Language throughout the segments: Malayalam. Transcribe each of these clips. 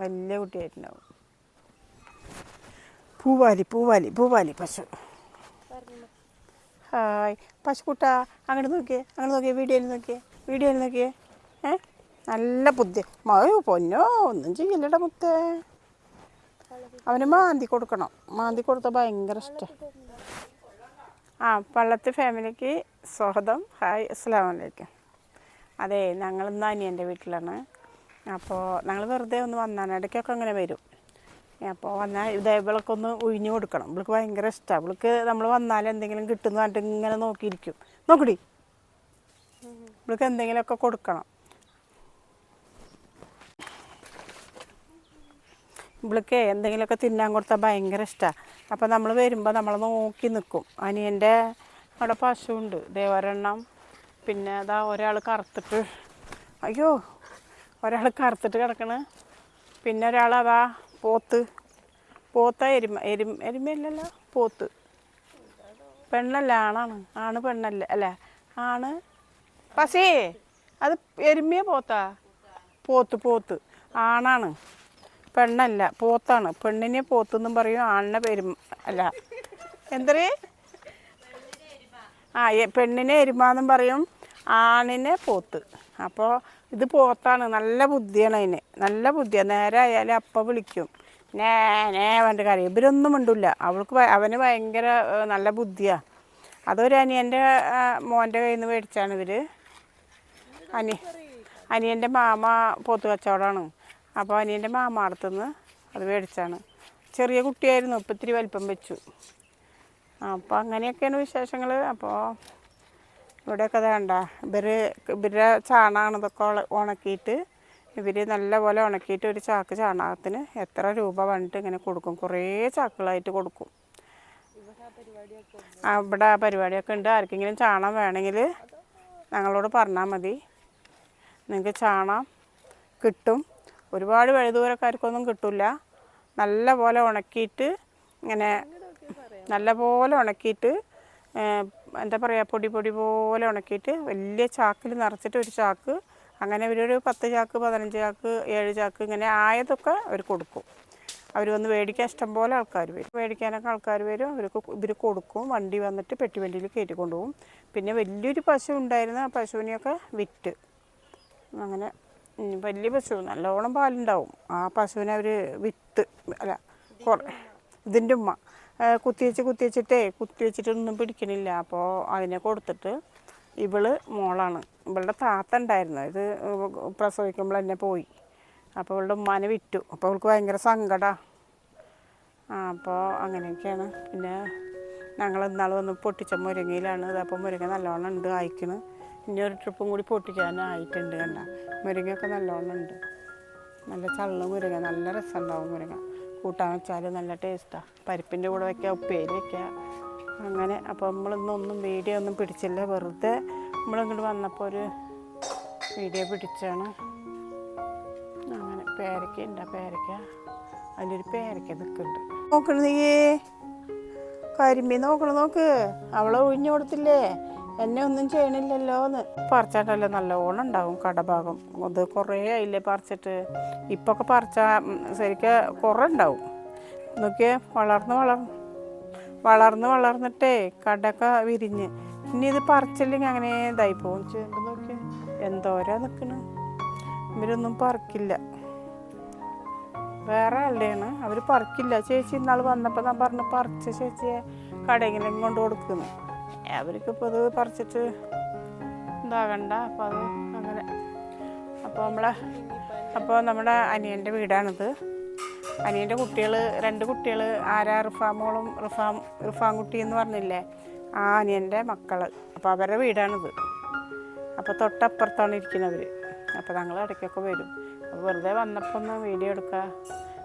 വലിയ കുട്ടിയായിട്ടുണ്ടാവും. പൂവാലി പൂവാലി പൂവാലി പശു. ഹായ്. പശുക്കുട്ട അങ്ങോട്ട് നോക്കിയേ അങ്ങോട്ട് നോക്കിയേ വീഡിയോയിൽ നോക്കിയേ വീഡിയോയിൽ നോക്കിയേ. ഏ? നല്ല ബുദ്ധി. മയോ പൊന്നോ ഒന്നും ചെയ്യില്ലട മുത്തേ. അവന് മാന്തി കൊടുക്കണം. മാന്തി കൊടുത്ത ഭയങ്കര ഇഷ്ടം. ആ പള്ളത്തെ ഫാമിലിക്ക് സ്വാഗതം. ഹായ് അസ്സാം വലൈക്കും അതെ ഞങ്ങളിന്ന് അനിയന്റെ വീട്ടിലാണ്. അപ്പോൾ ഞങ്ങൾ വെറുതെ ഒന്ന് വന്നാണ്. ഇടയ്ക്കൊക്കെ അങ്ങനെ വരും. അപ്പോൾ വന്നാൽ ഇതേ ഒന്ന് ഒഴിഞ്ഞു കൊടുക്കണം. ഇവൾക്ക് ഭയങ്കര ഇഷ്ടമാണ് ഇവൾക്ക് നമ്മൾ വന്നാൽ എന്തെങ്കിലും കിട്ടുന്ന പറഞ്ഞിട്ട് ഇങ്ങനെ നോക്കിയിരിക്കും. നോക്കടി. ഇവൾക്ക് എന്തെങ്കിലുമൊക്കെ കൊടുക്കണം. ഇവൾക്ക് എന്തെങ്കിലുമൊക്കെ തിന്നാൻ കൊടുത്താൽ ഭയങ്കര ഇഷ്ടമാണ് അപ്പോൾ നമ്മൾ വരുമ്പോൾ നമ്മൾ നോക്കി നിൽക്കും അനിയന്റെ അവിടെ പശുവുണ്ട്. ദേവരെണ്ണം. പിന്നെ അതാ ഒരാൾ കറുത്തിട്ട് അയ്യോ ഒരാൾ കറുത്തിട്ട് കിടക്കണ. പിന്നെ ഒരാൾ അതാ പോത്ത്. പോത്ത എരുമ എരുമ എരുമയല്ലല്ലോ? പോത്ത്. പെണ്ണല്ല ആണാണ്. ആണ് പെണ്ണല്ല അല്ല ആണ്. പശേ അത് എരുമയ പോത്താ? പോത്ത് പോത്ത്. ആണാണ്. പെണ്ണല്ല പോത്താണ്. പെണ്ണിനെ പോത്തെന്നും പറയും ആണിനെ പെരും അല്ല. എന്തരേ? ആ പെണ്ണിനെ പെണ്ണിനെ എരുമാന്നും പറയും ആണിനെ പോത്ത്. അപ്പോൾ ഇത് പോത്താണ്. നല്ല ബുദ്ധിയാണ് അതിന്. നല്ല ബുദ്ധിയാണ് നേരെ ആയാലും അപ്പം വിളിക്കും. നേ നേ അവന്റെ കാര്യം. ഇവരൊന്നും മിണ്ടില്ല അവൾക്ക് അവന് ഭയങ്കര നല്ല ബുദ്ധിയാണ് അതൊരു അനിയന്റെ മോന്റെ കയ്യിൽ നിന്ന് മേടിച്ചാണ് ഇവർ അനി അനിയന്റെ മാമ പോത്ത് കച്ചവടമാണ് അപ്പോൾ അനിയന്റെ മാമ അടുത്തുനിന്ന് അത് മേടിച്ചാണ്. ചെറിയ കുട്ടിയായിരുന്നു. ഇപ്പം ഇത്തിരി വലിപ്പം വെച്ചു. അപ്പോൾ അങ്ങനെയൊക്കെയാണ് വിശേഷങ്ങൾ അപ്പോൾ ഇവിടെയൊക്കെ വേണ്ട ഇവർ ഇവരുടെ ചാണകമാണ് ഇതൊക്കെ ഉണ- ഉണക്കിയിട്ട് ഇവർ നല്ലപോലെ ഉണക്കിയിട്ട് ഒരു ചാക്ക് ചാണകത്തിന് എത്ര രൂപ വന്നിട്ട് ഇങ്ങനെ കൊടുക്കും. കുറേ ചാക്കുകളായിട്ട് കൊടുക്കും. ഇവിടെ പരിപാടിയൊക്കെ ഉണ്ട്. ആർക്കെങ്കിലും ചാണകം വേണമെങ്കിൽ ഞങ്ങളോട് പറഞ്ഞാൽ മതി. നിങ്ങൾക്ക് ചാണകം കിട്ടും. ഒരുപാട് വഴുതൂരക്കാർക്കൊന്നും കിട്ടില്ല നല്ല പോലെ ഉണക്കിയിട്ട് ഇങ്ങനെ നല്ല പോലെ ഉണക്കിയിട്ട് എന്താ പറയുക പൊടി പൊടി പോലെ ഉണക്കിയിട്ട് വലിയ ചാക്കിൽ നിറച്ചിട്ട് ഒരു ചാക്ക് അങ്ങനെ ഇവരൊരു പത്ത് ചാക്ക് പതിനഞ്ച് ചാക്ക് ഏഴ് ചാക്ക് ഇങ്ങനെ ആയതൊക്കെ അവർ കൊടുക്കും. അവർ വന്ന് മേടിക്കാൻ ഇഷ്ടംപോലെ ആൾക്കാർ വരും. മേടിക്കാനൊക്കെ ആൾക്കാർ വരും അവർക്ക് ഇവർ കൊടുക്കും. വണ്ടി വന്നിട്ട് പെട്ടി വണ്ടിയിൽ കയറ്റി കൊണ്ടുപോകും. പിന്നെ വലിയൊരു പശു ഉണ്ടായിരുന്ന ആ പശുവിനെയൊക്കെ വിറ്റ്. അങ്ങനെ വലിയ പശു നല്ലോണം പാലുണ്ടാവും. ആ പശുവിനെ അവർ വിത്ത്. അല്ല കുറേ ഇതിന്റെ ഉമ്മ. കുത്തിവെച്ച് കുത്തിവെച്ചിട്ടേ കുത്തിവെച്ചിട്ടൊന്നും പിടിക്കണില്ല. അപ്പോൾ അതിനെ കൊടുത്തിട്ട് ഇവൾ മോളാണ്. ഇവളുടെ താത്ത ഉണ്ടായിരുന്നു. ഇത് പ്രസവിക്കുമ്പോൾ എന്നെ പോയി. അപ്പോൾ ഇവളുടെ ഉമ്മാനെ വിറ്റു അപ്പോൾ അവൾക്ക് ഭയങ്കര സങ്കടമാണ് അപ്പോൾ അങ്ങനെയൊക്കെയാണ്. പിന്നെ ഞങ്ങൾ ഇന്നാൾ വന്ന് പൊട്ടിച്ച മുരിങ്ങയിലാണ്. അപ്പോൾ മുരിങ്ങ നല്ലോണം ഉണ്ട് അയക്കണ് ഇനി ഒരു ട്രിപ്പും കൂടി പൊട്ടിക്കാനായിട്ടുണ്ട് കണ്ട. മുരിങ്ങയൊക്കെ നല്ലോണം ഉണ്ട്. നല്ല ചള്ള മുരിങ്ങ. നല്ല രസമുണ്ടാവും മുരിങ്ങ. കൂട്ടാൻ വെച്ചാൽ നല്ല ടേസ്റ്റാണ് പരിപ്പിന്റെ കൂടെ വയ്ക്കുക ഉപ്പേരി വയ്ക്കുക അങ്ങനെ അപ്പോൾ നമ്മളിന്നൊന്നും വീഡിയോ ഒന്നും പിടിച്ചില്ല. വെറുതെ നമ്മളിങ്ങോട്ട് വന്നപ്പോൾ ഒരു വീഡിയോ പിടിച്ചാണ്. അങ്ങനെ പേരയ്ക്ക ഉണ്ട് പേരയ്ക്ക അതിലൊരു പേരയ്ക്ക നിൽക്കുന്നുണ്ട് നോക്കണ നീയേ കരിമീൻ നോക്കണ നോക്ക്. അവളെ ഒഴിഞ്ഞു കൊടുത്തില്ലേ? എന്നെ ഒന്നും ചെയ്യണില്ലല്ലോ എന്ന് പറിച്ചിട്ടല്ലേ നല്ലോണം ഉണ്ടാവും കടഭാഗം. അത് കുറേ ആയില്ലേ പറിച്ചിട്ട് ഇപ്പൊ പറിച്ച ശരിക്കും കുറേ ഉണ്ടാവും. നോക്കിയേ വളർന്ന് വളർന്ന് വളർന്ന് വളർന്നിട്ടേ കടയൊക്കെ വിരിഞ്ഞ്. ഇനി ഇത് പറിച്ചില്ലെങ്കിൽ അങ്ങനെ ഇതായി പോകും ചേമ്പ് നോക്കിയേ എന്തോരാ നിൽക്കണ് ഇവരൊന്നും പറിക്കില്ല. വേറെ ആളുടെയാണ് അവർ പറിക്കില്ല. ചേച്ചി ഇന്നാൾ വന്നപ്പോൾ ഞാൻ പറഞ്ഞു പറിച്ച ചേച്ചിയെ കടയെങ്കിലും കൊണ്ട് കൊടുക്കുന്നു. അവർക്ക് ഇപ്പോൾ ഇത് പറിച്ചിട്ട് ഇതാകണ്ട. അപ്പോൾ അത് അങ്ങനെ. അപ്പോൾ നമ്മളെ അപ്പോൾ നമ്മുടെ അനിയന്റെ വീടാണിത്. അനിയന്റെ കുട്ടികൾ രണ്ട് കുട്ടികൾ ആരാ റിഫാമോളും റിഫാം റിഫാം കുട്ടി എന്ന് പറഞ്ഞില്ലേ? ആ അനിയന്റെ മക്കൾ അപ്പോൾ അവരുടെ വീടാണിത്. അപ്പോൾ തൊട്ടപ്പുറത്താണ് ഇരിക്കുന്നവർ അപ്പോൾ ഞങ്ങൾ ഇടയ്ക്കൊക്കെ വരും. അപ്പോൾ വെറുതെ വന്നപ്പോൾ ഒന്ന് വീഡിയോ എടുക്കുക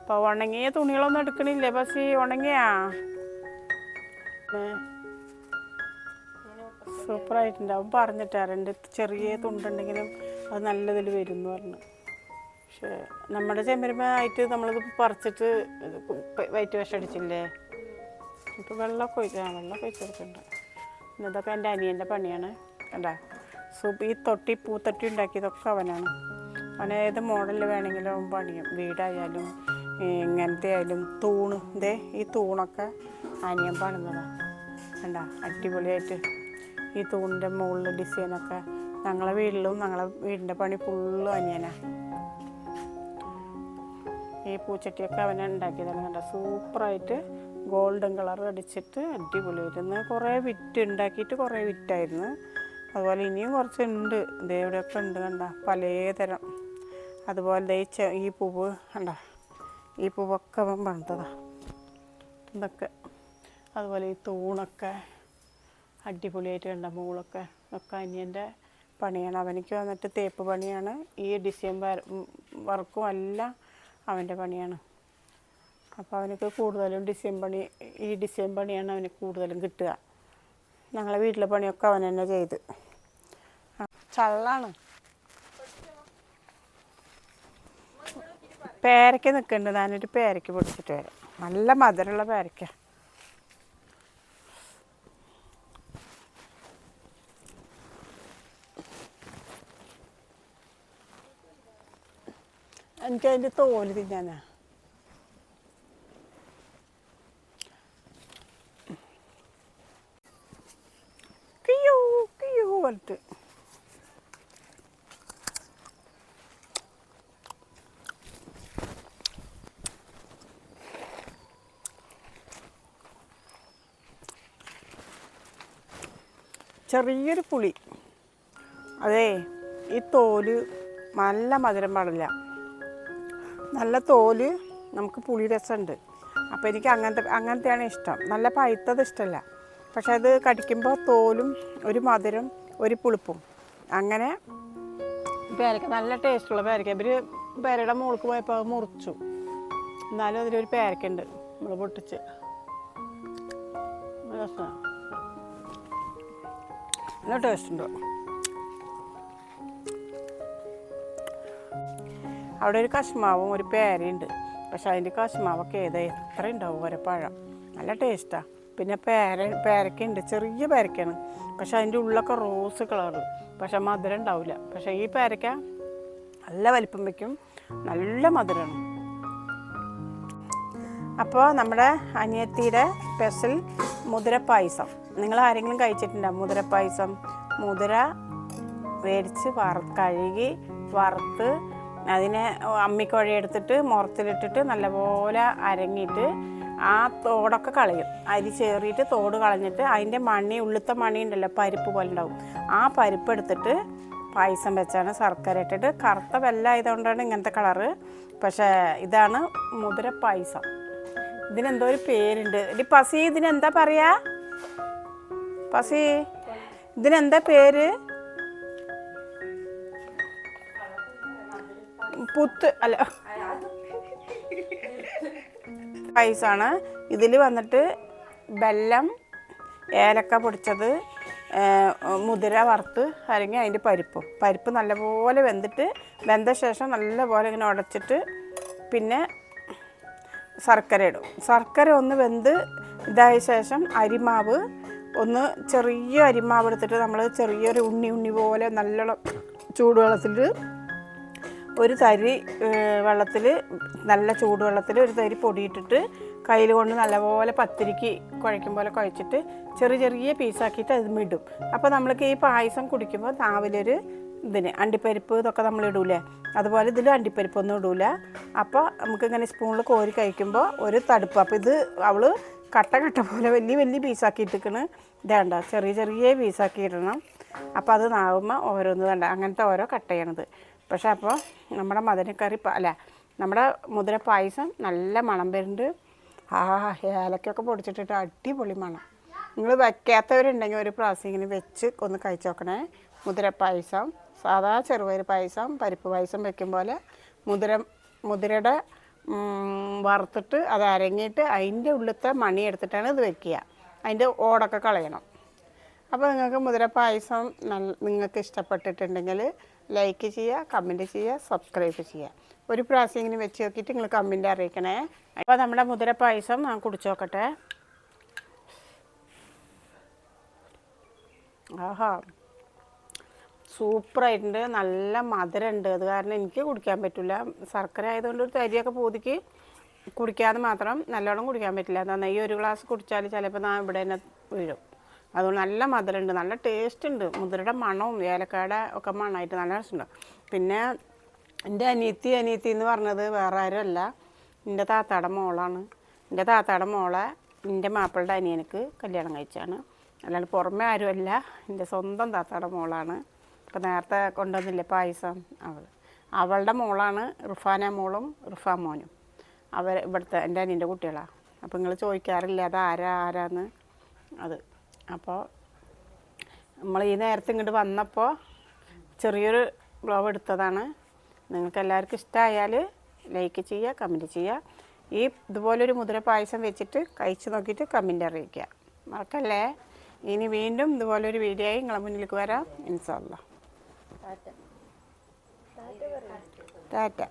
അപ്പോൾ ഉണങ്ങിയ തുണികളൊന്നും എടുക്കണില്ലേ പക്ഷേ ഉണങ്ങിയാ? സൂപ്പറായിട്ടുണ്ടാവും പറഞ്ഞിട്ടാ രണ്ട് ചെറിയ തുണ്ടുണ്ടെങ്കിലും അത് നല്ലതിൽ വരും എന്ന് പറഞ്ഞു. പക്ഷേ നമ്മുടെ ചെമ്മരുമായിട്ട് നമ്മളിത് പറിച്ചിട്ട് വൈറ്റ് വാഷ് അടിച്ചില്ലേ? ഇപ്പോൾ വെള്ളമൊക്കെ ഒഴിക്കാം വെള്ളമൊക്കെ ഒഴിച്ചെടുക്കുന്നുണ്ട് പിന്നെ ഇതൊക്കെ എന്റെ അനിയന്റെ പണിയാണ്. കണ്ടാ? സൂപ്പ് ഈ തൊട്ടി പൂത്തൊട്ടി ഉണ്ടാക്കിയതൊക്കെ അവനാണ്. അവൻ ഏത് മോഡലിൽ വേണമെങ്കിലും അവൻ പണിയും. വീടായാലും ഇങ്ങനത്തെ ആയാലും തൂണ്. ഇതേ ഈ തൂണൊക്കെ അനിയൻ പണിതാണ് കണ്ടാ? അടിപൊളിയായിട്ട്. ഈ തൂണിന്റെ മുകളിൽ ഡിസൈനൊക്കെ ഞങ്ങളെ വീട്ടിലും ഞങ്ങളെ വീടിന്റെ പണി ഫുള്ളും അനിയനാണ് ഈ പൂച്ചട്ടിയൊക്കെ അവനെ ഉണ്ടാക്കിയതാണ് കണ്ട? സൂപ്പറായിട്ട് ഗോൾഡൻ കളർ അടിച്ചിട്ട് അടിപൊളിയായിരുന്നു കുറേ വിറ്റ് ഉണ്ടാക്കിയിട്ട് കുറേ വിറ്റായിരുന്നു. അതുപോലെ ഇനിയും കുറച്ചുണ്ട്. ദേ ഇവിടെയൊക്കെ ഉണ്ട് കണ്ട? പലതരം. അതുപോലെ ഈ പൂവ് കണ്ട? ഈ പൂവൊക്കെ അവൻ പണിതതാണ് ഇതൊക്കെ. അതുപോലെ ഈ തൂണൊക്കെ. അടിപൊളിയായിട്ട് കണ്ട മുകളൊക്കെ ഒക്കെ അനിയന്റെ പണിയാണ്. അവനിക്ക് വന്നിട്ട് തേപ്പ് പണിയാണ്. ഈ ഡിസംബർ വർക്കും എല്ലാം അവന്റെ പണിയാണ്. അപ്പോൾ അവനൊക്കെ കൂടുതലും ഡിസൈൻ പണി ഈ ഡിസൈൻ പണിയാണ് അവന് കൂടുതലും കിട്ടുക. ഞങ്ങളെ വീട്ടിലെ പണിയൊക്കെ അവൻ തന്നെ ചെയ്ത്. ചള്ളാണ്. പേരയ്ക്ക നിൽക്കുന്നുണ്ട്. ഞാനൊരു പേരയ്ക്ക് പൊടിച്ചിട്ട് വരാം. നല്ല മധുരമുള്ള പേരയ്ക്ക. എനിക്ക് അതിന്റെ തോൽ തിന്നാനാ. കിയോ കിയോ പറഞ്ഞിട്ട് ചെറിയൊരു പുളി. അതെ ഈ തോൽ നല്ല മധുരം പാടില്ല. നല്ല തോൽ നമുക്ക് പുളി രസമുണ്ട്. അപ്പോൾ എനിക്ക് അങ്ങനത്തെ അങ്ങനത്തെയാണ് ഇഷ്ടം. നല്ല പഴുത്തത് ഇഷ്ടമല്ല പക്ഷേ അത് കടിക്കുമ്പോൾ തോലും ഒരു മധുരം ഒരു പുളിപ്പും. അങ്ങനെ പേരക്ക നല്ല ടേസ്റ്റുള്ള പേരക്ക. ഇവർ പേരയുടെ മുകൾക്ക് പോയപ്പോൾ അത് മുറിച്ചു. എന്നാലും അതിലൊരു പേരക്കുണ്ട് നമ്മൾ പൊട്ടിച്ച്. രസമാണ് നല്ല ടേസ്റ്റ് ഉണ്ട് അവിടെ ഒരു കശ്മാവും ഒരു പേരയുണ്ട്. പക്ഷെ അതിന്റെ കശ്മാവൊക്കെ ഏതാ എത്ര ഉണ്ടാവും ഓരോ പഴം. നല്ല ടേസ്റ്റാണ് പിന്നെ പേര പേരയ്ക്കുണ്ട് ചെറിയ പേരക്കയാണ് പക്ഷെ അതിന്റെ ഉള്ളൊക്കെ റോസ് കളറ് പക്ഷെ മധുരം ഉണ്ടാവില്ല. പക്ഷെ ഈ പേരക്ക നല്ല വലിപ്പം വയ്ക്കും. നല്ല മധുരമാണ്. അപ്പോൾ നമ്മുടെ അനിയത്തിയുടെ സ്പെഷ്യൽ മുതിര പായസം. നിങ്ങൾ ആരെങ്കിലും കഴിച്ചിട്ടുണ്ടോ മുതിര പായസം? മുതിര വേടിച്ച് വറ കഴുകി വറുത്ത് അതിനെ അമ്മിക്കുഴ എടുത്തിട്ട് മുറത്തിലിട്ടിട്ട് നല്ലപോലെ അരങ്ങിയിട്ട് ആ തോടൊക്കെ കളയും. അരി ചേറിയിട്ട് തോട് കളഞ്ഞിട്ട് അതിന്റെ മണി ഉള്ളിത്ത മണി ഉണ്ടല്ലോ പരിപ്പ് പോലെ ഉണ്ടാവും. ആ പരിപ്പ് എടുത്തിട്ട് പായസം വെച്ചാണ് ശർക്കര ഇട്ടിട്ട്. കറുത്ത വെല്ല ആയതുകൊണ്ടാണ് ഇങ്ങനത്തെ കളറ്. പക്ഷേ ഇതാണ് മുതിര പായസം. ഇതിനെന്തോ ഒരു പേരുണ്ട്. ഇനി പസി ഇതിനെന്താ പറയാ? പസി ഇതിനെന്താ പേര്? പുത്ത് അല്ല. പായസമാണ് ഇതിൽ വന്നിട്ട് വെല്ലം ഏലക്ക പൊടിച്ചത് മുതിര വറുത്ത് അല്ലെങ്കിൽ അതിന്റെ പരിപ്പ്. പരിപ്പ് നല്ലപോലെ വെന്തിട്ട് വെന്ത ശേഷം നല്ലപോലെ ഇങ്ങനെ ഉടച്ചിട്ട് പിന്നെ ശർക്കര ഇടും. ശർക്കര ഒന്ന് വെന്ത് ഇതായ ശേഷം അരിമാവ് ഒന്ന് ചെറിയ അരിമാവ് എടുത്തിട്ട് നമ്മൾ ചെറിയൊരു ഉണ്ണി ഉണ്ണി പോലെ നല്ലോണം ചൂടുവെള്ളത്തിൽ ഒരു തരി വെള്ളത്തിൽ നല്ല ചൂടുവെള്ളത്തിൽ ഒരു തരി പൊടിയിട്ടിട്ട് കയ്യിൽ കൊണ്ട് നല്ലപോലെ പത്തിരിക്ക് കുഴയ്ക്കും പോലെ കുഴച്ചിട്ട് ചെറിയ ചെറിയ പീസാക്കിയിട്ട് അത് ഇടും അപ്പോൾ നമ്മൾക്ക് ഈ പായസം കുടിക്കുമ്പോൾ നാവിലൊരു ഇതിന് അണ്ടിപ്പരിപ്പ് ഇതൊക്കെ നമ്മൾ ഇടൂലേ? അതുപോലെ ഇതിൽ അണ്ടിപ്പരിപ്പൊന്നും ഇടൂല. അപ്പോൾ നമുക്കിങ്ങനെ സ്പൂണിൽ കോരി കഴിക്കുമ്പോൾ ഒരു തടുപ്പ്. അപ്പോൾ ഇത് അവൾ കട്ട കട്ട പോലെ വലിയ വലിയ പീസാക്കിയിട്ടിരിക്കണ് ഇതേണ്ട ചെറിയ ചെറിയ പീസാക്കി ഇടണം. അപ്പോൾ അത് നാവുമ്പോൾ ഓരോന്ന് വേണ്ട അങ്ങനത്തെ ഓരോ കട്ട് ചെയ്യണത്. പക്ഷേ അപ്പോൾ നമ്മുടെ മധുരക്കറി അല്ല നമ്മുടെ മുതിര പായസം നല്ല മണം വരുന്നുണ്ട്. ആ ഏലക്കൊക്കെ പൊടിച്ചിട്ടിട്ട് അടിപൊളി മണം. നിങ്ങൾ വയ്ക്കാത്തവരുണ്ടെങ്കിൽ ഒരു പ്രാവശ്യം ഇങ്ങനെ വെച്ച് ഒന്ന് കഴിച്ചു നോക്കണേ. മുതിര പായസം സാധാ ചെറുപയർ പായസം പരിപ്പ് പായസം വെക്കും പോലെ മുതിര മുതിരയുടെ വറുത്തിട്ട് അത് അരങ്ങിയിട്ട് അതിന്റെ ഉള്ളിലത്തെ മണി എടുത്തിട്ടാണ് ഇത് വെക്കുക. അതിന്റെ ഓടൊക്കെ കളയണം. അപ്പോൾ നിങ്ങൾക്ക് മുതിര പായസം നല്ല നിങ്ങൾക്ക് ഇഷ്ടപ്പെട്ടിട്ടുണ്ടെങ്കിൽ ലൈക്ക് ചെയ്യുക കമന്റ് ചെയ്യുക സബ്സ്ക്രൈബ് ചെയ്യുക. ഒരു പ്രാവശ്യം ഇങ്ങനെ വെച്ച് നോക്കിയിട്ട് നിങ്ങൾ കമന്റ് അറിയിക്കണേ. അപ്പോൾ നമ്മുടെ മുതിര പായസം ഞാൻ കുടിച്ചു നോക്കട്ടെ. ആഹാ. സൂപ്പറായിട്ടുണ്ട്. നല്ല മധുരമുണ്ട്. അത് കാരണം എനിക്ക് കുടിക്കാൻ പറ്റില്ല. ശർക്കര ആയതുകൊണ്ട് ഒരു തരിയൊക്കെ പൂതിക്ക് കുടിക്കാതെ മാത്രം നല്ലോണം കുടിക്കാൻ പറ്റില്ല. എന്താ ഈ ഒരു ഗ്ലാസ് കുടിച്ചാൽ ചിലപ്പോൾ ഞാൻ ഇവിടെ തന്നെ വീഴും. അതുകൊണ്ട് നല്ല മധുരമുണ്ട് നല്ല ടേസ്റ്റ് ഉണ്ട് മുതിരയുടെ മണവും ഏലക്കായുടെ ഒക്കെ മണമായിട്ട് നല്ല രസമുണ്ട് പിന്നെ എന്റെ അനിയത്തി അനിയത്തി എന്ന് പറഞ്ഞത് വേറെ ആരുമല്ല. എന്റെ താത്താടെ മോളാണ്. എന്റെ താത്താടെ മോളെ എന്റെ മാപ്പിളുടെ അനിയനക്ക് കല്യാണം കഴിച്ചാണ്. അല്ലാണ്ട് പുറമേ ആരുമല്ല. എന്റെ സ്വന്തം താത്താടെ മോളാണ്. ഇപ്പം നേരത്തെ കൊണ്ടുവന്നില്ലേ പായസം? അവൾ അവളുടെ മോളാണ് റിഫാന മോളും റുഫാ മോനും. അവർ ഇവിടുത്തെ എന്റെ അനിയന്റെ കുട്ടികളാണ് അപ്പോൾ നിങ്ങൾ ചോദിക്കാറില്ല അത് ആരാ ആരാന്ന്. അത് അപ്പോൾ നമ്മൾ ഈ നേരത്തെ ഇങ്ങോട്ട് വന്നപ്പോൾ ചെറിയൊരു ബ്ലോഗ് എടുത്തതാണ്. നിങ്ങൾക്ക് എല്ലാവർക്കും ഇഷ്ടമായാൽ ലൈക്ക് ചെയ്യുക കമന്റ് ചെയ്യുക. ഈ ഇതുപോലൊരു മുതിര പായസം വെച്ചിട്ട് കഴിച്ച് നോക്കിയിട്ട് കമന്റ് അറിയിക്കുക. മറക്കല്ലേ? ഇനി വീണ്ടും ഇതുപോലൊരു വീഡിയോ ആയി നിങ്ങളെ മുന്നിലേക്ക് വരാം. ഇൻഷാല്ല ടാറ്റ